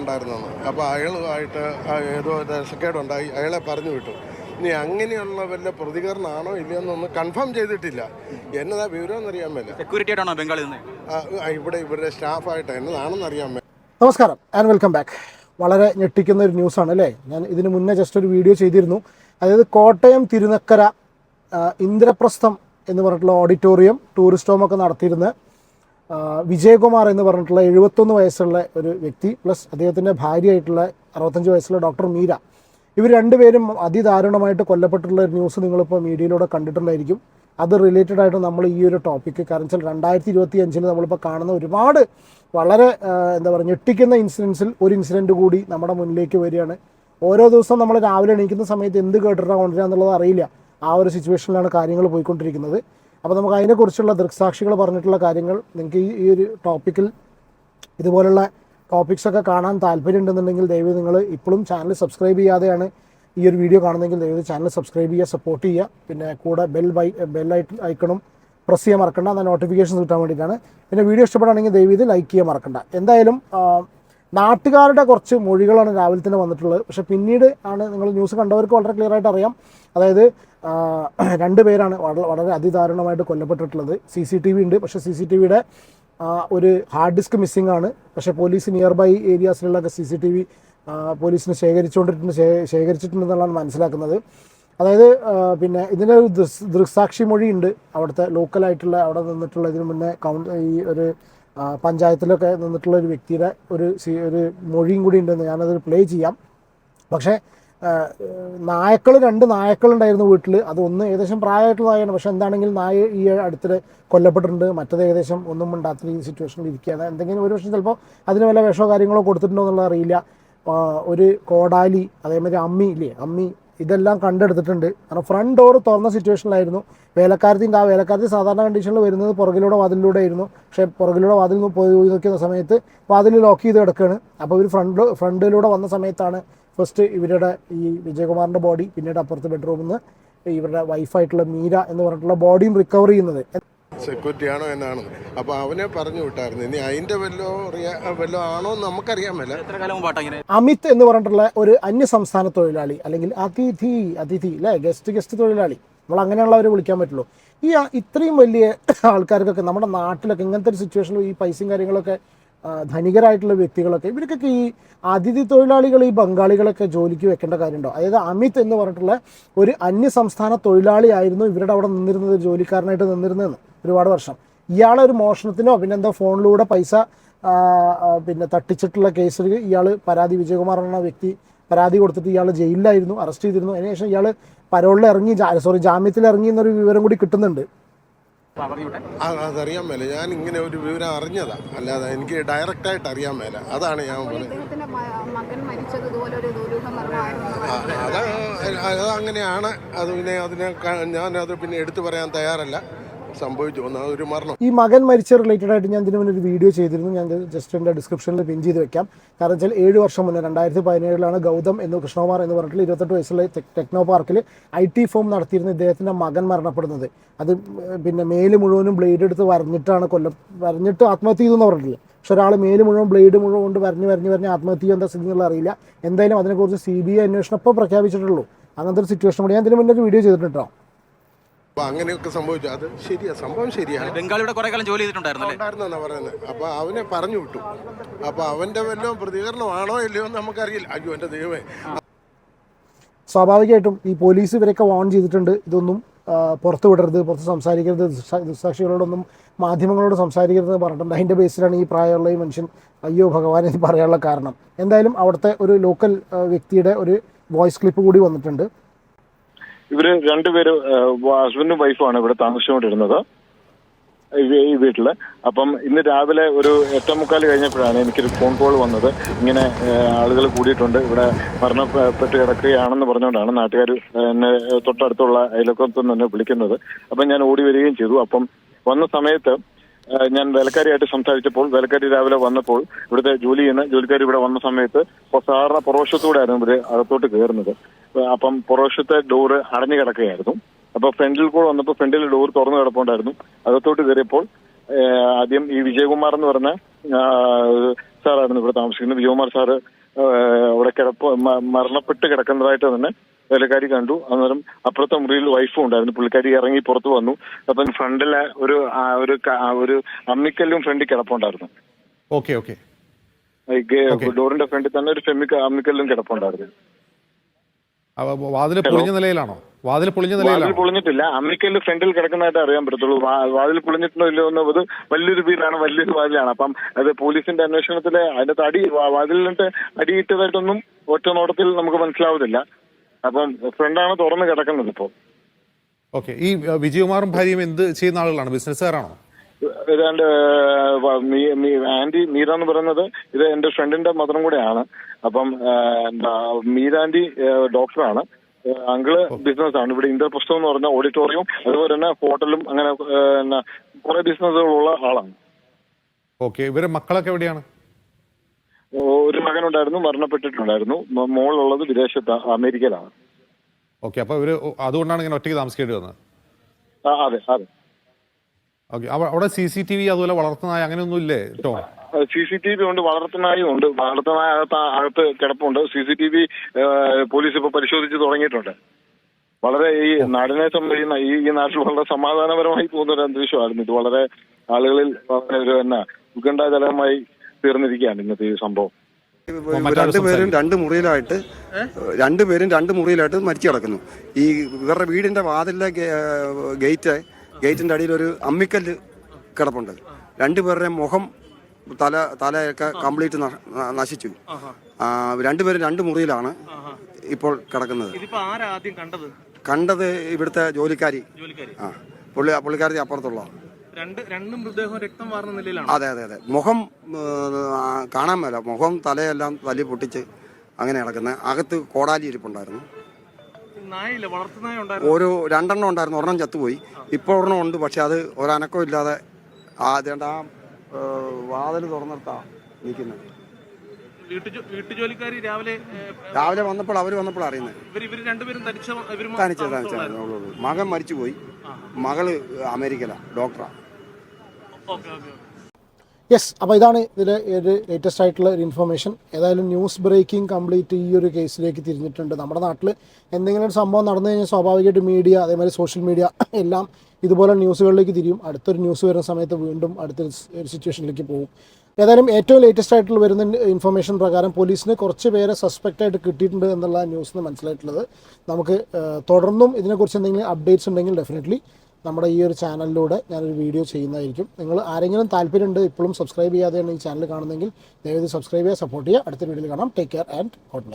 ഉണ്ടായിരുന്നെന്ന്. അപ്പോൾ അയാളുമായിട്ട് ഏതോ രസക്കേടുണ്ടായി. അയാളെ പറഞ്ഞു വിട്ടു. ഇനി അങ്ങനെയുള്ള വല്ല പ്രതികരണമാണോ ഇല്ലയെന്നൊന്ന് കൺഫേം ചെയ്തിട്ടില്ല. എന്നതാ വിവരം എന്നറിയാൻ മേല. സെക്യൂരിറ്റി ആയിട്ടാണോ ബംഗാളിൽ നിന്ന്? ഇവിടെ ഇവരുടെ സ്റ്റാഫായിട്ട് എന്നതാണെന്ന് അറിയാൻ മേല. നമസ്കാരം ആൻഡ് വെൽക്കം ബാക്ക് വളരെ ഞെട്ടിക്കുന്ന ഒരു ന്യൂസാണ് അല്ലേ? ഞാൻ ഇതിന് മുന്നേ ജസ്റ്റ് ഒരു വീഡിയോ ചെയ്തിരുന്നു. അതായത് കോട്ടയം തിരുനക്കര ഇന്ദ്രപ്രസ്ഥം എന്ന് പറഞ്ഞിട്ടുള്ള ഓഡിറ്റോറിയം ടൂറിസ്റ്റ് ഹോമൊക്കെ നടത്തിയിരുന്ന വിജയകുമാർ എന്ന് പറഞ്ഞിട്ടുള്ള എഴുപത്തൊന്ന് വയസ്സുള്ള ഒരു വ്യക്തി പ്ലസ് അദ്ദേഹത്തിന്റെ ഭാര്യയായിട്ടുള്ള അറുപത്തഞ്ച് വയസ്സുള്ള ഡോക്ടർ മീര. ഇവർ രണ്ടുപേരും അതിദാരുണമായിട്ട് കൊല്ലപ്പെട്ടിട്ടുള്ള ഒരു ന്യൂസ് നിങ്ങളിപ്പോൾ മീഡിയയിലൂടെ കണ്ടിട്ടുണ്ടായിരിക്കും അത് റിലേറ്റഡ് ആയിട്ട് നമ്മൾ ഈ ഒരു ടോപ്പിക്ക് കാരണം വെച്ചാൽ രണ്ടായിരത്തി ഇരുപത്തി അഞ്ചിൽ നമ്മളിപ്പോൾ കാണുന്ന ഒരുപാട് വളരെ എന്താ പറയുക ഞെട്ടിക്കുന്ന ഇൻസിഡൻസിൽ ഒരു ഇൻസിഡന്റ് കൂടി നമ്മുടെ മുന്നിലേക്ക് വരികയാണ്. ഓരോ ദിവസവും നമ്മൾ രാവിലെ എണീക്കുന്ന സമയത്ത് എന്ത് കേട്ടിട്ടാണ് കൊണ്ടുവരിക എന്നുള്ളത് അറിയില്ല. ആ ഒരു സിറ്റുവേഷനിലാണ് കാര്യങ്ങൾ പോയിക്കൊണ്ടിരിക്കുന്നത്. അപ്പോൾ നമുക്ക് അതിനെക്കുറിച്ചുള്ള ദൃക്സാക്ഷികൾ പറഞ്ഞിട്ടുള്ള കാര്യങ്ങൾ നിങ്ങൾക്ക് ഈ ഈ ഒരു ടോപ്പിക്കിൽ ഇതുപോലുള്ള ടോപ്പിക്സൊക്കെ കാണാൻ താല്പര്യമുണ്ടെന്നുണ്ടെങ്കിൽ ദയവ് നിങ്ങൾ ഇപ്പോഴും ചാനൽ സബ്സ്ക്രൈബ് ചെയ്യാതെയാണ് ഈ ഒരു വീഡിയോ കാണുന്നതെങ്കിൽ ദയവ് ചാനൽ സബ്സ്ക്രൈബ് ചെയ്യുക സപ്പോർട്ട് ചെയ്യുക. പിന്നെ കൂടെ ബെൽ ബൈ ബെൽ ഐക്കണും പ്രസ് ചെയ്യാൻ മറക്കണ്ട. എന്നാൽ നോട്ടിഫിക്കേഷൻസ് കിട്ടാൻ വേണ്ടിയിട്ടാണ്. പിന്നെ വീഡിയോ ഇഷ്ടപ്പെടുകയാണെങ്കിൽ ദയവ് ഇത് ലൈക്ക് ചെയ്യാൻ മറക്കണ്ട. എന്തായാലും നാട്ടുകാരുടെ കുറച്ച് മൊഴികളാണ് രാവിലെ തന്നെ വന്നിട്ടുള്ളത്. പക്ഷേ പിന്നീട് ആണ് നിങ്ങൾ ന്യൂസ് കണ്ടവർക്ക് വളരെ ക്ലിയർ ആയിട്ട് അറിയാം. അതായത് രണ്ട് പേരാണ് വളരെ അതിദാരുണമായിട്ട് കൊല്ലപ്പെട്ടിട്ടുള്ളത്. സി സി ടി വി ഉണ്ട്. പക്ഷേ സി സി ടി വിയുടെ ഒരു ഹാർഡ് ഡിസ്ക് മിസ്സിംഗ് ആണ്. പക്ഷേ പോലീസ് നിയർ ബൈ ഏരിയാസിലുള്ളൊക്കെ സി സി ടി വി പോലീസിന് ശേഖരിച്ചുകൊണ്ടിട്ടുണ്ട് ശേഖരിച്ചിട്ടുണ്ടെന്നുള്ളതാണ് മനസ്സിലാക്കുന്നത്. അതായത് പിന്നെ ഇതിന്റെ ഒരു ദൃക്സാക്ഷി മൊഴിയുണ്ട് അവിടുത്തെ ലോക്കലായിട്ടുള്ള അവിടെ നിന്നിട്ടുള്ള ഇതിന് മുന്നേ കൗണ്ട് ഈ ഒരു പഞ്ചായത്തിലൊക്കെ നിന്നിട്ടുള്ള ഒരു വ്യക്തിയുടെ ഒരു ഒരു മൊഴിയും കൂടി ഉണ്ടെന്ന് ഞാനത് പ്ലേ ചെയ്യാം. പക്ഷേ നായക്കൾ രണ്ട് നായക്കളുണ്ടായിരുന്നു വീട്ടിൽ അതൊന്ന് ഏകദേശം പ്രായമായിട്ടുള്ള നായയാണ്. പക്ഷെ എന്താണെങ്കിലും നായ ഈ അടുത്തിടെ കൊല്ലപ്പെട്ടിട്ടുണ്ട്. മറ്റത് ഏകദേശം ഒന്നും ഉണ്ടാത്ത രീതി സിറ്റുവേഷനിൽ ഇരിക്കുകയാണ്. എന്തെങ്കിലും ഒരു പക്ഷേ ചിലപ്പോൾ അതിന് വല്ല വിഷമോ കാര്യങ്ങളോ കൊടുത്തിട്ടുണ്ടോ എന്നുള്ളത് അറിയില്ല. ഒരു കോടാലി അതേമാതിരി അമ്മി ഇല്ലേ? അമ്മി ഇതെല്ലാം കണ്ടെടുത്തിട്ടുണ്ട്. കാരണം ഫ്രണ്ട് ഡോർ തുറന്ന സിറ്റുവേഷനിലായിരുന്നു വേലക്കാരത്തിന്റെ ആ വേലക്കാരത്തി സാധാരണ കണ്ടീഷനിൽ വരുന്നത് പുറകിലൂടെ വാതിലിലൂടെ ആയിരുന്നു പക്ഷേ പുറകിലൂടെ വാതിൽ പോയി നോക്കുന്ന സമയത്ത് വാതിൽ ലോക്ക് ചെയ്ത് കിടക്കുകയാണ് അപ്പോൾ ഇവർ ഫ്രണ്ട് ഫ്രണ്ടിലൂടെ വന്ന സമയത്താണ് ഫസ്റ്റ് ഇവരുടെ ഈ വിജയകുമാറിന്റെ ബോഡി പിന്നീട് അപ്പുറത്ത് ബെഡ്റൂമിൽ നിന്ന് ഇവരുടെ വൈഫായിട്ടുള്ള മീര എന്ന് പറഞ്ഞിട്ടുള്ള ബോഡിയും റിക്കവർ ചെയ്യുന്നത്. സെക്യൂരിറ്റി ആണോ എന്നാണ്. അപ്പോൾ അവനെ പറഞ്ഞു വിട്ടായിരുന്നു. ഇനി അതിന്റെ വല്ലോ വല്ലോ ആണോ എന്ന് നമുക്കറിയാൻ മേല അമിത് എന്ന് പറഞ്ഞിട്ടുള്ള ഒരു അന്യസംസ്ഥാന തൊഴിലാളി അല്ലെങ്കിൽ അതിഥി അതിഥി അല്ലേ? ഗസ്റ്റ് ഗസ്റ്റ് തൊഴിലാളി. നമ്മൾ അങ്ങനെയുള്ളവരെ വിളിക്കാൻ പറ്റുള്ളൂ. ഈ ഇത്രയും വലിയ ആൾക്കാർക്കൊക്കെ നമ്മുടെ നാട്ടിലൊക്കെ ഇങ്ങനത്തെ ഒരു സിറ്റുവേഷനിൽ ഈ പൈസയും കാര്യങ്ങളൊക്കെ ധനികരായിട്ടുള്ള വ്യക്തികളൊക്കെ ഇവർക്കൊക്കെ ഈ അതിഥി തൊഴിലാളികൾ ഈ ബംഗാളികളൊക്കെ ജോലിക്ക് വെക്കേണ്ട കാര്യമുണ്ടോ? അതായത് അമിത് എന്ന് പറഞ്ഞിട്ടുള്ള ഒരു അന്യസംസ്ഥാന തൊഴിലാളിയായിരുന്നു ഇവരുടെ അവിടെ നിന്നിരുന്നത് ജോലിക്കാരനായിട്ട് നിന്നിരുന്നതെന്ന് ഒരുപാട് വർഷം. ഇയാളെ ഒരു മോഷണത്തിനോ പിന്നെ എന്താ ഫോണിലൂടെ പൈസ പിന്നെ തട്ടിച്ചിട്ടുള്ള കേസിൽ ഇയാൾ പരാതി വിജയകുമാർ എന്ന വ്യക്തി പരാതി കൊടുത്തിട്ട് ഇയാൾ ജയിലിലായിരുന്നു അറസ്റ്റ് ചെയ്തിരുന്നു. അതിനുശേഷം ഇയാൾ പരോളിൽ ഇറങ്ങി സോറി ജാമ്യത്തിൽ ഇറങ്ങി എന്നൊരു വിവരം കൂടി കിട്ടുന്നുണ്ട്. അതറിയാൻ മേല. ഞാൻ ഇങ്ങനെ ഒരു വിവരം അറിഞ്ഞതാ. അല്ലാതെ എനിക്ക് ഡയറക്റ്റ് ആയിട്ട് അറിയാൻ മേല. അതാണ് ഞാൻ അത് അത് അങ്ങനെയാണ്. അത് പിന്നെ അതിനെ ഞാൻ ഞാനത് പിന്നെ എടുത്തു പറയാൻ തയ്യാറല്ല. സംഭവിച്ചു. ഒരു മരണം. ഈ മകൻ മരിച്ച റിലേറ്റഡ് ആയിട്ട് ഞാൻ ഇതിനു മുന്നേ ഒരു വീഡിയോ ചെയ്തിരുന്നു. ഞാൻ ജസ്റ്റ് എന്റെ ഡിസ്ക്രിപ്ഷനിൽ പിൻ ചെയ്ത് വെക്കാം. കാരണം വെച്ചാൽ ഏഴ് വർഷം മുന്നേ രണ്ടായിരത്തി പതിനേഴിലാണ് ഗൗതം എന്ന് കൃഷ്ണകുമാർ എന്ന് പറഞ്ഞിട്ട് ഇരുപത്തെട്ട് വയസ്സുള്ള ടെക്നോ പാർക്കിൽ ഐ ടി ഫോം നടത്തിയിരുന്ന ഇദ്ദേഹത്തിന്റെ മകൻ മരണപ്പെടുന്നത്. അത് പിന്നെ മേൽ മുഴുവനും ബ്ലേഡ് എടുത്ത് വരഞ്ഞിട്ടാണ് കൊല്ലം വരഞ്ഞിട്ട് ആത്മഹത്യ ചെയ്തു എന്ന് പറഞ്ഞിട്ടില്ല? പക്ഷെ ഒരാൾ മേൽ മുഴുവൻ ബ്ലേഡ് മുഴുവൻ കൊണ്ട് വരഞ്ഞ് വരഞ്ഞ് വരഞ്ഞ് ആത്മഹത്യ ചെയ്യുന്ന സ്ഥിതി അറിയില്ല. എന്തായാലും അതിനെക്കുറിച്ച് സി ബി ഐ അന്വേഷണം ഇപ്പോൾ പ്രഖ്യാപിച്ചിട്ടുള്ളൂ. അങ്ങനത്തെ ഒരു സിറ്റുവേഷൻ കൂടി ഞാൻ ഇതിന് മുന്നേ ഒരു വീഡിയോ ചെയ്തിട്ടുണ്ടോ അപ്പൊ അങ്ങനെയൊക്കെ സംഭവിച്ചു. അത് ശരിയാ സംഭവം ശരിയാണ്. ബംഗാളിയുടെ കുറെ കാലം ജോലി ചെയ്തിട്ടുണ്ടായിരുന്നു പറയുന്നത് അപ്പൊ അവനെ പറഞ്ഞു വിട്ടു. അപ്പൊ അവന്റെ വല്ലതും പ്രതികരണമാണോ ഇല്ലയോ എന്ന് നമുക്കറിയില്ല. അയ്യോ എന്റെ ദൈവമേ. സ്വാഭാവികമായിട്ടും ഈ പോലീസ് ഇവരൊക്കെ വാൺ ചെയ്തിട്ടുണ്ട്. ഇതൊന്നും പുറത്തു പുറത്ത് വിടരുത് പുറത്ത് സംസാരിക്കരുത് ദുസാക്ഷികളോടൊന്നും മാധ്യമങ്ങളോട് സംസാരിക്കരുത് എന്ന് പറഞ്ഞിട്ടുണ്ട്. അതിന്റെ ബേസിലാണ് ഈ പ്രായമുള്ള ഈ മനുഷ്യൻ. അയ്യോ ഭഗവാൻ എന്ന് പറയാനുള്ള കാരണം. എന്തായാലും അവിടുത്തെ ഒരു ലോക്കൽ വ്യക്തിയുടെ ഒരു വോയിസ് ക്ലിപ്പ് കൂടി വന്നിട്ടുണ്ട്. ഇവർ രണ്ടുപേര് ഹസ്ബൻഡും വൈഫുമാണ് ഇവിടെ താമസിച്ചുകൊണ്ടിരുന്നത്. ഈ- വീട്ടിൽ. അപ്പം ഇന്ന് രാവിലെ ഒരു എട്ടേ മുക്കാൽ കഴിഞ്ഞപ്പോഴാണ് എനിക്കൊരു ഫോൺ കോൾ വന്നത്. ഇങ്ങനെ ആളുകൾ കൂടിയിട്ടുണ്ട്. ഇവിടെ മരണപ്പെട്ട് കിടക്കുകയാണെന്ന് പറഞ്ഞുകൊണ്ടാണ് നാട്ടുകാർ എന്നെ തൊട്ടടുത്തുള്ള അയൽവക്കത്തു നിന്ന് എന്നെ വിളിക്കുന്നത്. അപ്പം ഞാൻ ഓടി വരികയും ചെയ്തു. അപ്പം വന്ന സമയത്ത് ഞാൻ വേലക്കാരിയായിട്ട് സംസാരിച്ചപ്പോൾ വേലക്കാരി രാവിലെ വന്നപ്പോൾ ഇവിടുത്തെ ജോലി ചെയ്യുന്ന ജോലിക്കാർ ഇവിടെ വന്ന സമയത്ത് സാധാരണ പുറവശത്തൂടെ ആയിരുന്നു ഇവർ അകത്തോട്ട് കയറുന്നത് അപ്പം പുറവശത്തെ ഡോറ് അടഞ്ഞു കിടക്കുകയായിരുന്നു. അപ്പൊ ഫ്രണ്ടിൽ കൂടെ വന്നപ്പോൾ ഫ്രണ്ടിൽ ഡോർ തുറന്നു കിടപ്പുണ്ടായിരുന്നു. അകത്തോട്ട് കയറിയപ്പോൾ ആദ്യം ഈ വിജയകുമാർ എന്ന് പറഞ്ഞ സാറായിരുന്നു ഇവിടെ താമസിക്കുന്നത്. വിജയകുമാർ സാറ് അവിടെ കിടപ്പ് മരണപ്പെട്ട് കിടക്കുന്നതായിട്ട് തന്നെ വേലക്കാരി കണ്ടു. അന്നേരം അപ്പുറത്തെ മുറിയിൽ വൈഫും ഉണ്ടായിരുന്നു. പുള്ളിക്കാരി ഇറങ്ങി പുറത്തു വന്നു. അപ്പം ഫ്രണ്ടിലെ ഒരു ഒരു ഒരു അമ്മിക്കല്ലും ഫ്രണ്ടിൽ കിടപ്പുണ്ടായിരുന്നു. Okay okay. ഡോറിന്റെ ഫ്രണ്ടിൽ തന്നെ ഒരു ഫെമിക്ക അമ്മിക്കല്ലും കിടപ്പുണ്ടായിരുന്നു. വാതിൽ പൊളിഞ്ഞ നിലയിലാണോ? വാതിൽ പൊളിഞ്ഞ നിലയിലാണ്? പൊളിഞ്ഞിട്ടില്ല. അമ്മിക്കല്ല് ഫ്രണ്ടിൽ കിടക്കുന്നതായിട്ട് അറിയാൻ പറ്റത്തുള്ളൂ. വാതിൽ പൊളിഞ്ഞിട്ടുണ്ടോ ഇല്ലയോ എന്ന് അത് വലിയൊരു വീടാണ് വലിയൊരു വാതിലാണ്. അപ്പം അത് പോലീസിന്റെ അന്വേഷണത്തിൽ അതിന്റെ അടി വാതിലിട്ട് അടിയിട്ടതായിട്ടൊന്നും ഒറ്റ നോട്ടത്തിൽ നമുക്ക് മനസ്സിലാവുന്നില്ല. അപ്പം ഫ്രണ്ടാണ് തുറന്ന് കിടക്കുന്നത് ഇപ്പോൾ ഓക്കെ. ഈ വിജയകുമാറും ഭാര്യയും എന്ത് ചെയ്യുന്ന ആളുകളാണ്? ബിസിനസ്സുകാരാണോ? ഏതാണ്ട് ആന്റി മീര എന്ന് പറയുന്നത് ഇത് എന്റെ ഫ്രണ്ടിന്റെ മദറും കൂടെയാണ്. അപ്പം എന്താ മീരാന്റി ഡോക്ടറാണ്. അങ്കിൾ ബിസിനസ് ആണ് ഇവിടെ ഇന്ദ്രപ്രസ്ഥം എന്ന് പറഞ്ഞ ഓഡിറ്റോറിയം അതുപോലെ തന്നെ ഹോട്ടലും അങ്ങനെ കുറെ ബിസിനസ്സുകളുള്ള ആളാണ്. ഓക്കെ. ഇവരെ മക്കളൊക്കെ എവിടെയാണ്? ഒരു മകനുണ്ടായിരുന്നു മരണപ്പെട്ടിട്ടുണ്ടായിരുന്നു. മോളുള്ളത് വിദേശത്ത് അമേരിക്കയിലാണ്. ഓക്കെ അപ്പൊ ഇവർ അതുകൊണ്ടാണ് ഇങ്ങനെ ഒറ്റയ്ക്ക് താമസിക്കേണ്ടി വന്നത്? അതെ അതെ. ഓക്കെ അവിടെ സി സി ടി വി അതുപോലെ വളർത്തുന്നായ അങ്ങനെയൊന്നും ഇല്ലേ കേട്ടോ സി സി ടി വി ഉണ്ട് വളർത്തുന്നായും ഉണ്ട്. വളർത്തുന്നായ അകത്ത് അകത്ത് കിടപ്പുണ്ട്. C C T V police ഇപ്പൊ പരിശോധിച്ച് തുടങ്ങിയിട്ടുണ്ട്. വളരെ ഈ നാടിനെ സംബന്ധിക്കുന്ന ഈ ഈ നാട്ടിൽ വളരെ സമാധാനപരമായി പോകുന്ന ഒരു അന്തരീക്ഷമായിരുന്നു ഇത് വളരെ ആളുകളിൽ വളരെ ഒരു എന്നാ ഉത്കണ്ഠാജലകമായി തീർന്നിരിക്കുകയാണ് ഇന്നത്തെ ഈ സംഭവം. രണ്ടുപേരും രണ്ട് മുറിയിലായിട്ട് രണ്ടുപേരും രണ്ട് മുറിയിലായിട്ട് മരിച്ചു കിടക്കുന്നു. ഈ ഇവരുടെ വീടിന്റെ വാതിലിലെ ഗേ- ഗേറ്റ് ഗേറ്റിന്റെ അടിയിൽ ഒരു അമ്മിക്കല്ല് കിടപ്പുണ്ട്. രണ്ടുപേരുടെ മുഖം തല തലയൊക്കെ കംപ്ലീറ്റ് നശിച്ചു. ആ, രണ്ടുപേരും രണ്ട് മുറിയിലാണ് ഇപ്പോൾ കിടക്കുന്നത്. ആദ്യം കണ്ടത്? ഇവിടുത്തെ ജോലിക്കാരി. ജോലിക്കാരി. ആ പുള്ളി പുള്ളിക്കാരി അപ്പുറത്തുള്ള രണ്ട് രണ്ടും മൃതദേഹം രക്തം വാർന്ന നിലയിലാണ്? അതെ അതെ അതെ. മുഖം കാണാൻ മേല. മുഖം തലയെല്ലാം തല്ലി പൊട്ടിച്ച് അങ്ങനെ കിടക്കുന്നത് അകത്ത് കോടാലി ഇരിപ്പുണ്ടായിരുന്നു. ഒരു രണ്ടെണ്ണം ഉണ്ടായിരുന്നു. ഒരെണ്ണം ചത്തുപോയി. ഇപ്പോൾ ഒരെണ്ണം ഉണ്ട്. പക്ഷെ അത് ഒരനക്കം ഇല്ലാതെ ആ അതേണ്ട ആ വാതിൽ തുറന്നിട്ടാ നിൽക്കുന്നത് വീട്ടുജോലിക്കാരി രാവിലെ രാവിലെ വന്നപ്പോൾ അവർ വന്നപ്പോൾ അറിയുന്നത് രണ്ടുപേരും തനിച്ച തനിച്ച് മകൻ മരിച്ചുപോയി. മകൾ അമേരിക്കയിലാണ് ഡോക്ടറാണ് യെസ് അപ്പോൾ ഇതാണ് ഇതിലെ ഒരു ലേറ്റസ്റ്റ് ആയിട്ടുള്ള ഒരു ഇൻഫർമേഷൻ ഏതായാലും ന്യൂസ് ബ്രേക്കിംഗ് കംപ്ലീറ്റ് ഈ ഒരു കേസിലേക്ക് തിരിഞ്ഞിട്ടുണ്ട്. നമ്മുടെ നാട്ടിൽ എന്തെങ്കിലും ഒരു സംഭവം നടന്നു കഴിഞ്ഞാൽ സ്വാഭാവികമായിട്ട് മീഡിയ അതേമാതിരി സോഷ്യൽ മീഡിയ എല്ലാം ഇതുപോലെ ന്യൂസുകളിലേക്ക് തിരിയും. അടുത്തൊരു ന്യൂസ് വരുന്ന സമയത്ത് വീണ്ടും അടുത്തൊരു ഒരു സിറ്റുവേഷനിലേക്ക് പോകും. ഏതായാലും ഏറ്റവും ലേറ്റസ്റ്റ് ആയിട്ടുള്ള വരുന്ന ഇൻഫർമേഷൻ പ്രകാരം പോലീസിന് കുറച്ച് പേരെ സസ്പെക്റ്റ് ആയിട്ട് കിട്ടിയിട്ടുണ്ട് എന്നുള്ള ന്യൂസിന് മനസ്സിലായിട്ടുള്ളത്. നമുക്ക് തുടർന്നും ഇതിനെക്കുറിച്ച് എന്തെങ്കിലും അപ്ഡേറ്റ്സ് ഉണ്ടെങ്കിൽ ഡെഫിനറ്റ്ലി നമ്മുടെ ഈ ഒരു ചാനലിലൂടെ ഞാനൊരു വീഡിയോ ചെയ്യുന്നതായിരിക്കും. നിങ്ങൾ ആരെങ്കിലും താല്പര്യമുണ്ട് ഇപ്പോഴും സബ്സ്ക്രൈബ് ചെയ്യാതെയാണ് ഈ ചാനൽ കാണുന്നതെങ്കിൽ ദയവായി സബ്സ്ക്രൈബ് ചെയ്യുക സപ്പോർട്ട് ചെയ്യുക. അടുത്ത വീഡിയോയിൽ കാണാം. Take care and God